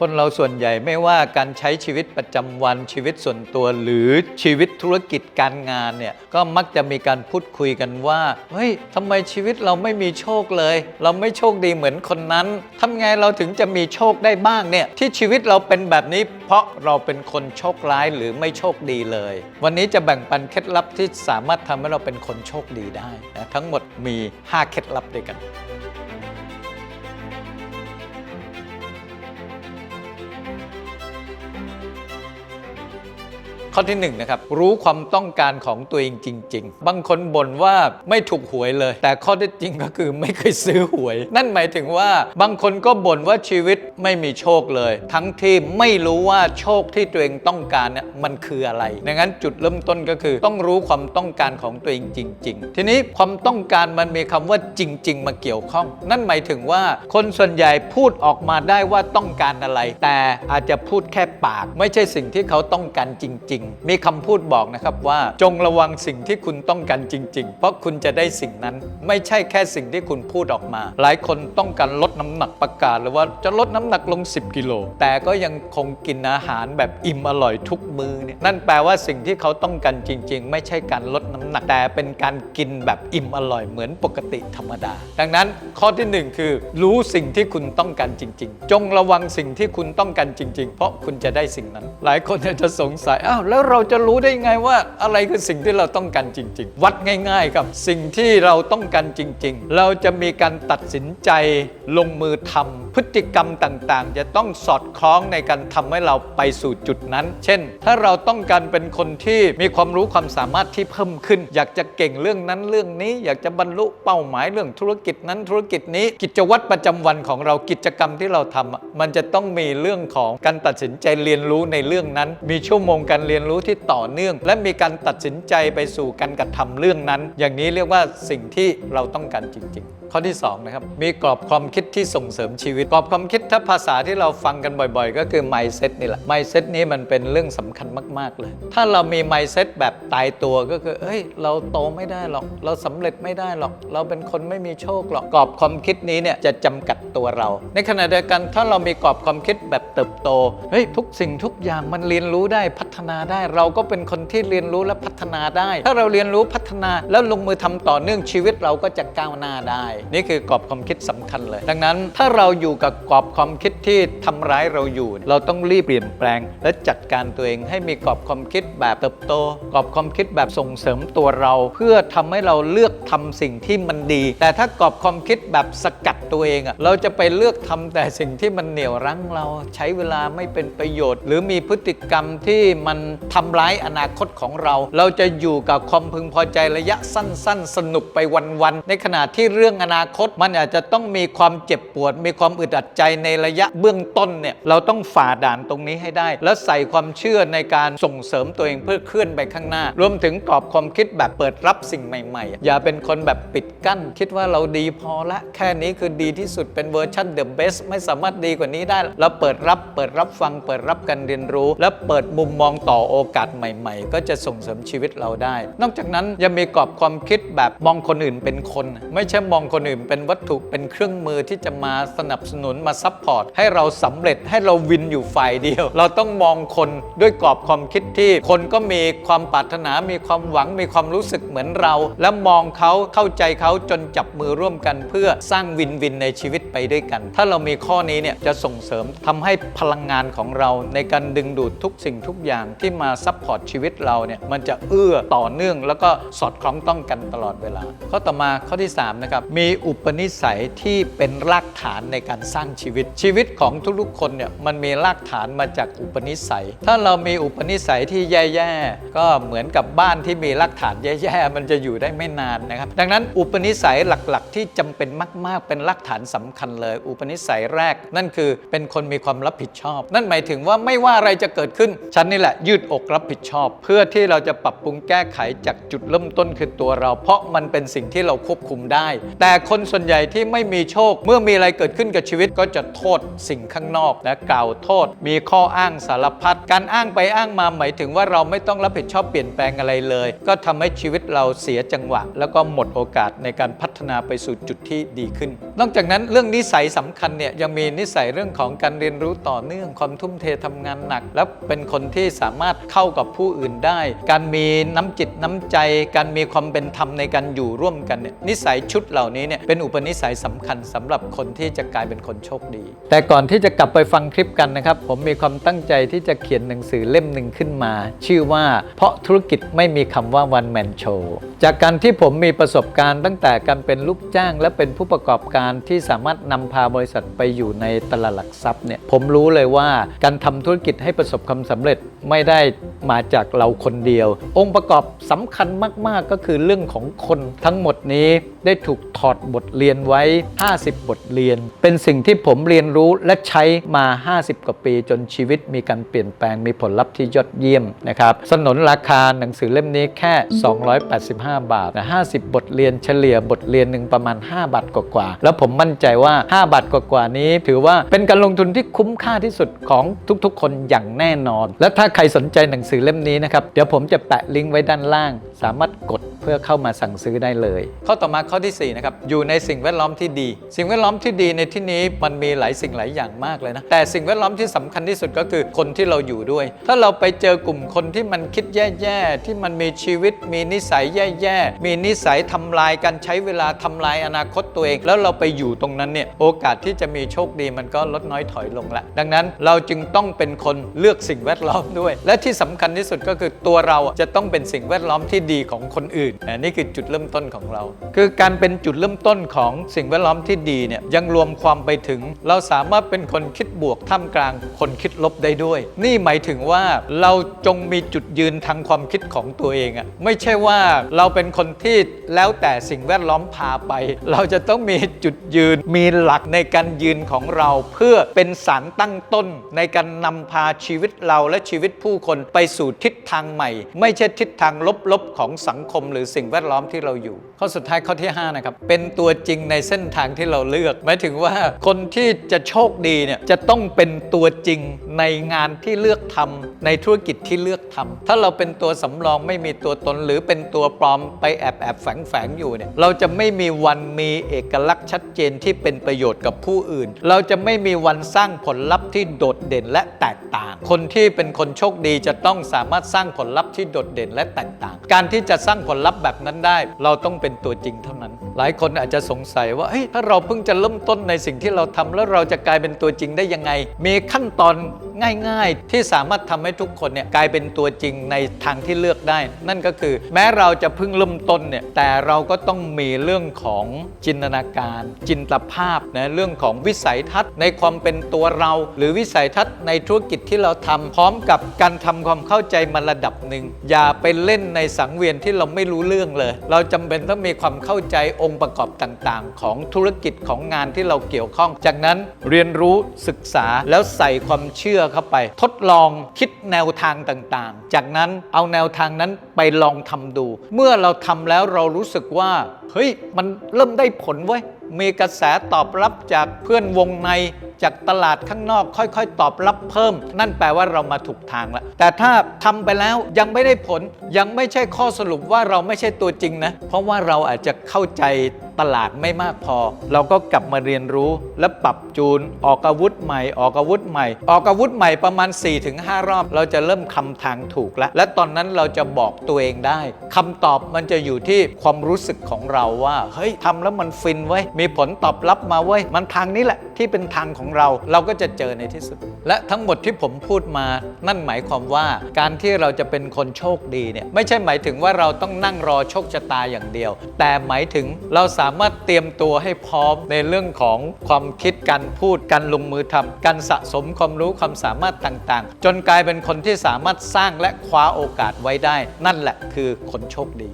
คนเราส่วนใหญ่ไม่ว่าการใช้ชีวิตประจำวันชีวิตส่วนตัว หรือชีวิตธุรกิจการงานเนี่ยก็มักจะมีการพูดคุยกันว่าเฮ้ยทำไมชีวิตเราไม่มีโชคเลย เราไม่โชคดีเหมือนคนนั้นทำไงเราถึงจะมีโชคได้บ้างเนี่ยที่ชีวิตเราเป็นแบบนี้ เพราะเราเป็นคนโชคร้ายหรือไม่โชคดีเลย วันนี้จะแบ่งปันเคล็ดลับที่สามารถทำให้เราเป็นคนโชคดีได้นะทั้งหมดมี 5 เคล็ดลับด้วยกัน ข้อที่1นงนะครับรู้ความต้องการของตัวเองจริง ๆ บางคนบ่นว่าไม่ถูกหวยเลย แต่ข้อท็จจริงก็คือไม่เคยซื้อหวย นั่นหมายถึงว่าบางคนก็บ่นว่าชีวิตไม่มีโชคเลย ทั้งที่ไม่รู้ว่าโชคที่ตัวเองต้องการเนี่ยมันคืออะไรดังนั้นจุดเริ่มต้นก็คือ ต้องรู้ความต้องการของตัวเองจริง ๆ ทีนี้ความต้องการมันมีคำว่าจริง ๆ มาเกี่ยวข้อง นั่นหมายถึงว่าคนส่วนใหญ่พูดออกมาได้ว่าต้องการอะไร แต่อาจจะพูดแค่ปาก ไม่ใช่สิ่งที่เขาต้องการจริง ๆมีคำพูดบอกนะครับว่าจงระวังสิ่งที่คุณต้องการจริง ๆ เพราะคุณจะได้สิ่งนั้นไม่ใช่แค่สิ่งที่คุณพูดออกมา หลายคนต้องการลดน้ำหนักประกาศเลยว่าจะลดน้ำหนักลง 10 กิโล แต่ก็ยังคงกินอาหารแบบอิ่มอร่อยทุกมือเนี่ยนั่นแปลว่าสิ่งที่เขาต้องการจริง ๆ ไม่ใช่การลดน้ำหนักแต่เป็นการกินแบบอิ่มอร่อยเหมือนปกติธรรมดา ดังนั้นข้อทีหนึ่1 คือ รู้สิ่งที่คุณต้องการจริง ๆ จงระวังสิ่งที่คุณต้องการจริง ๆ เพราะคุณจะได้สิ่งนั้น หลายคนอาจจะสงสัยอ้าวแล้วเราจะรู้ได้ไงว่าอะไรคือสิ่งที่เราต้องการจริง ๆ วัดง่ายๆกับ สิ่งที่เราต้องการจริง ๆ เราจะมีการตัดสินใจลงมือทำพฤติกรรมต่างๆ จะต้องสอดคล้องในการทำให้เราไปสู่จุดนั้น เช่น ถ้าเราต้องการเป็นคนที่มีความรู้ความสามารถที่เพิ่มขึ้น อยากจะเก่งเรื่องนั้นเรื่องนี้ อยากจะบรรลุเป้าหมายเรื่องธุรกิจนั้นธุรกิจนี้ กิจวัตรประจำวันของเรากิจกรรมที่เราทำมันจะต้องมีเรื่องของการตัดสินใจเรียนรู้ในเรื่องนั้น มีชั่วโมงการเรียนยนรู้ที่ต่อเนื่อง และมีการตัดสินใจไปสู่การกระทำเรื่องนั้น อย่างนี้เรียกว่าสิ่งที่เราต้องการจริง ๆ ข้อที่2นะครับมีกรอบความคิดที่ส่งเสริมชีวิต กรอบความคิดถ้าภาษาที่เราฟังกันบ่อยๆ ก็คือ mindset นี่แหละ mindset นี้มันเป็นเรื่องสำคัญมาก ๆ เลย ถ้าเรามี mindset แบบตายตัวก็คือเอ้ย เราโตไม่ได้หรอก เราสำเร็จไม่ได้หรอก เราเป็นคนไม่มีโชคหรอกกรอบความคิดนี้เนี่ยจะจำกัดตัวเรา ในขณะเดียวกันถ้าเรามีกรอบความคิดแบบเติบโตเฮ้ยทุกสิ่งทุกอย่างมันเรียนรู้ได้พัฒนาได้ เราก็เป็นคนที่เรียนรู้และพัฒนาได้ ถ้าเราเรียนรู้พัฒนาแล้วลงมือทำต่อเนื่องชีวิตเราก็จะก้าวหน้าได้นี่คือกรอบความคิดสำคัญเลย ดังนั้นถ้าเราอยู่กับกรอบความคิดที่ทำร้ายเราอยู่ เราต้องรีบเปลี่ยนแปลง และจัดการตัวเองให้มีกรอบความคิดแบบเติบโต กรอบความคิดแบบส่งเสริมตัวเรา เพื่อทำให้เราเลือกทำสิ่งที่มันดี แต่ถ้ากรอบความคิดแบบสกัดตัวเองอะเราจะไปเลือกทำแต่สิ่งที่มันเหนี่ยวรั้งเราใช้เวลาไม่เป็นประโยชน์ หรือมีพฤติกรรมที่มันทำร้ายอนาคตของเรา เราจะอยู่กับความพึงพอใจระยะสั้น ๆ สนุกไปวันๆในขณะที่เรื่องอนาคต มันอาจจะต้องมีความเจ็บปวด มีความอึดอัดใจในระยะเบื้องต้นเนี่ยเราต้องฝ่าด่านตรงนี้ให้ได้ แล้วใส่ความเชื่อในการส่งเสริมตัวเองเพื่อเคลื่อนไปข้างหน้า รวมถึงกรอบความคิดแบบเปิดรับสิ่งใหม่ ๆ อย่าเป็นคนแบบปิดกั้น คิดว่าเราดีพอละแค่นี้คือดีที่สุดเป็นเวอร์ชันเดอะเบสไม่สามารถดีกว่านี้ได้ เราเปิดรับเปิดรับฟัง เปิดรับการเรียนรู้ และเปิดมุมมองต่อโอกาสใหม่ ๆ ก็จะส่งเสริมชีวิตเราได้ นอกจากนั้นยังมีกรอบความคิดแบบมองคนอื่นเป็นคน ไม่ใช่มองคนอื่นเป็นวัตถุเป็นเครื่องมือที่จะมาสนับสนุนมาซัพพอร์ตให้เราสำเร็จให้เราวินอยู่ฝ่ายเดียว เราต้องมองคนด้วยกรอบความคิดที่ คนก็มีความปรารถนามีความหวังมีความรู้สึกเหมือนเรา และมองเขาเข้าใจเขาจนจับมือร่วมกัน เพื่อสร้างวินวินในชีวิตไปด้วยกัน ถ้าเรามีข้อนี้เนี่ยจะส่งเสริมทำให้พลังงานของเรา ในการดึงดูดทุกสิ่งทุกอย่างที่มาซัพพอร์ตชีวิตเราเนี่ยมันจะเอื้อต่อเนื่อง แล้วก็สอดคล้องต้องกันตลอดเวลาข้อต่อมาข้อที่สามนะครับมีีอุปนิสัยที่เป็นรากฐานในการสร้างชีวิต ชีวิตของทุกๆคนเนี่ยมันมีรากฐานมาจากอุปนิสัย ถ้าเรามีอุปนิสัยที่แย่ๆก็เหมือนกับบ้านที่มีรากฐานแย่ๆมันจะอยู่ได้ไม่นานนะครับ ดังนั้นอุปนิสัยหลักๆ ที่จำเป็นมากๆ เป็นรากฐานสำคัญเลย อุปนิสัยแรก นั่นคือเป็นคนมีความรับผิดชอบ นั่นหมายถึงว่าไม่ว่าอะไรจะเกิดขึ้นฉันนี่แหละยืดอกรับผิดชอบ เพื่อที่เราจะปรับปรุงแก้ไขจากจุดเริ่มต้นคือตัวเรา เพราะมันเป็นสิ่งที่เราควบคุมได้ แต่คนส่วนใหญ่ที่ไม่มีโชค เมื่อมีอะไรเกิดขึ้นกับชีวิตก็จะโทษสิ่งข้างนอกและกล่าวโทษ มีข้ออ้างสารพัดการอ้างไปอ้างมาหมายถึงว่าเราไม่ต้องรับผิดชอบเปลี่ยนแปลงอะไรเลย ก็ทำให้ชีวิตเราเสียจังหวะ แล้วก็หมดโอกาสในการพัฒนาไปสู่จุดที่ดีขึ้น นอกจากนั้นเรื่องนิสัยสำคัญเนี่ยยังมีนิสัยเรื่องของการเรียนรู้ต่อเนื่องความทุ่มเททำงานหนัก และเป็นคนที่สามารถเข้ากับผู้อื่นได้ การมีน้ำจิตน้ำใจ การมีความเป็นธรรมในการอยู่ร่วมกันเนี่ยนิสัยชุดเหล่านี้เนี่ยเป็นอุปนิสัยสำคัญสำหรับคนที่จะกลายเป็นคนโชคดี แต่ก่อนที่จะกลับไปฟังคลิปกันนะครับ ผมมีความตั้งใจที่จะเขียนหนังสือเล่มหนึ่งขึ้นมา ชื่อว่าเพราะธุรกิจไม่มีคำว่า one man show จากการที่ผมมีประสบการณ์ตั้งแต่การเป็นลูกจ้าง และเป็นผู้ประกอบการที่สามารถนำพาบริษัทไปอยู่ในตลาดหลักทรัพย์เนี่ยผมรู้เลยว่าการทำธุรกิจให้ประสบความสำเร็จไม่ได้มาจากเราคนเดียว องค์ประกอบสำคัญมาก ๆ ก็คือเรื่องของคนทั้งหมดนี้ได้ถูกถอดบทเรียนไว้ 50 บทเรียน เป็นสิ่งที่ผมเรียนรู้และใช้มา 50 กว่าปีจนชีวิตมีการเปลี่ยนแปลงมีผลลัพธ์ที่ยอดเยี่ยมนะครับสนนราคาหนังสือเล่มนี้แค่ 285 บาทแต่50 บทเรียนเฉลี่ยบทเรียนหนึ่งประมาณ 5 บาทกว่าๆแล้วผมมั่นใจว่า 5 บาทกว่าๆนี้ ถือว่าเป็นการลงทุนที่คุ้มค่าที่สุดของทุกๆ คนอย่างแน่นอน และถ้าใครสนใจหนังสือเล่มนี้นะครับเดี๋ยวผมจะแปะลิงก์ไว้ด้านล่าง สามารถกดเพื่อเข้ามาสั่งซื้อได้เลย ข้อต่อมาข้อที่4นะครับอยู่ในสิ่งแวดล้อมที่ดี สิ่งแวดล้อมที่ดีในที่นี้มันมีหลายสิ่งหลายอย่างมากเลยนะ แต่สิ่งแวดล้อมที่สำคัญที่สุดก็คือคนที่เราอยู่ด้วย ถ้าเราไปเจอกลุ่มคนที่มันคิดแย่ๆ ที่มันมีชีวิต มีนิสัยแย่ๆ มีนิสัยทำลายการใช้เวลาทำลายอนาคตตัวเอง แล้วเราไปอยู่ตรงนั้นเนี่ยโอกาสที่จะมีโชคดีมันก็ลดน้อยถอยลงละ ดังนั้นเราจึงต้องเป็นคนเลือกสิ่งแวดล้อมด้วย และที่สำคัญที่สุดก็คือตัวเราจะต้องเป็นสิ่งแวดล้อมที่ดีของคนอื่นนะนี่คือจุดเริ่มต้นของเรา คือการเป็นจุดเริ่มต้นของสิ่งแวดล้อมที่ดีเนี่ยยังรวมความไปถึง เราสามารถเป็นคนคิดบวกท่ามกลางคนคิดลบได้ด้วย นี่หมายถึงว่าเราจงมีจุดยืนทางความคิดของตัวเองอะไม่ใช่ว่าเราเป็นคนที่แล้วแต่สิ่งแวดล้อมพาไป เราจะต้องมีจุดยืนมีหลักในการยืนของเราเพื่อเป็นสารตั้งต้น ในการนำพาชีวิตเราและชีวิตผู้คนไปสู่ทิศทางใหม่ ไม่ใช่ทิศทางลบๆของสังคม หรือสิ่งแวดล้อมที่เราอยู่ ข้อสุดท้ายข้อที่5นะครับเป็น็นตัวจริงในเส้นทางที่เราเลือกหมายถึงว่าคนที่จะโชคดีเนี่ยจะต้องเป็นตัวจริงในงานที่เลือกทำในธุรกิจที่เลือกทำถ้าเราเป็นตัวสำรองไม่มีตัวตนหรือเป็นตัวปลอมไปแอบแอบแฝงแฝงอยู่เนี่ยเราจะไม่มีวันมีเอกลักษณ์ชัดเจนที่เป็นประโยชน์กับผู้อื่น เราจะไม่มีวันสร้างผลลัพธ์ที่โดดเด่นและแตกต่าง คนที่เป็นคนโชคดีจะต้องสามารถสร้างผลลัพธ์ที่โดดเด่นและแตกต่าง การที่จะสร้างผลลัพธ์แบบนั้นได้ เราต้องเป็นตัวจริงเท่านั้น หลายคนอาจจะสงสัยว่าถ้าเราเพิ่งจะเริ่มต้นในสิ่งที่เราทำแล้วเราจะกลายเป็นตัวจริงได้ยังไง มีขั้นตอนง่ายๆ ที่สามารถทำให้ทุกคนเนี่ยกลายเป็นตัวจริงในทางที่เลือกได้ นั่นก็คือ แม้เราจะเพิ่งเริ่มต้นเนี่ยแต่เราก็ต้องมีเรื่องของจินตนาการ จินตภาพนะเรื่องของวิสัยทัศน์ในความเป็นตัวเรา หรือวิสัยทัศน์ในธุรกิจที่เราทำพร้อมกับการทำความเข้าใจมาระดับหนึ่งอย่าไปเล่นในสังเวียนที่เราไม่รู้เรื่องเลย เราจำเป็นต้องมีความเข้าใจองค์ประกอบต่างๆ ของธุรกิจของงานที่เราเกี่ยวข้อง จากนั้นเรียนรู้ศึกษาแล้วใส่ความเชื่อเข้าไป ทดลองคิดแนวทางต่างๆ จากนั้นเอาแนวทางนั้นไปลองทำดู เมื่อเราทำแล้วเรารู้สึกว่าเฮ้ยมันเริ่มได้ผลเว้ย มีกระแสตอบรับจากเพื่อนวงในจากตลาดข้างนอกค่อยๆ ตอบรับเพิ่ม นั่นแปลว่าเรามาถูกทางแล้ว แต่ถ้าทำไปแล้วยังไม่ได้ผลยังไม่ใช่ข้อสรุปว่าเราไม่ใช่ตัวจริงนะ เพราะว่าเราอาจจะเข้าใจ ตลาดไม่มากพอ เราก็กลับมาเรียนรู้และปรับจูนออกอาวุธใหม่ ออกอาวุธใหม่ ออกอาวุธใหม่ประมาณ 4-5 รอบ เราจะเริ่มคำทางถูกแล้ว และตอนนั้นเราจะบอกตัวเองได้คำตอบมันจะอยู่ที่ความรู้สึกของเราว่าเฮ้ยทำแล้วมันฟินไว้มีผลตอบรับมาเว้มันทางนี้แหละที่เป็นทางของเราเราก็จะเจอในที่สุด และทั้งหมดที่ผมพูดมา นั่นหมายความว่าการที่เราจะเป็นคนโชคดีเนี่ยไม่ใช่หมายถึงว่าเราต้องนั่งรอโชคชะตาอย่างเดียว แต่หมายถึงเราสาามารถเตรียมตัวให้พร้อมในเรื่องของความคิดการพูดการลงมือทำการสะสมความรู้ความสามารถต่างๆ จนกลายเป็นคนที่สามารถสร้างและคว้าโอกาสไว้ได้ นั่นแหละคือคนโชคดี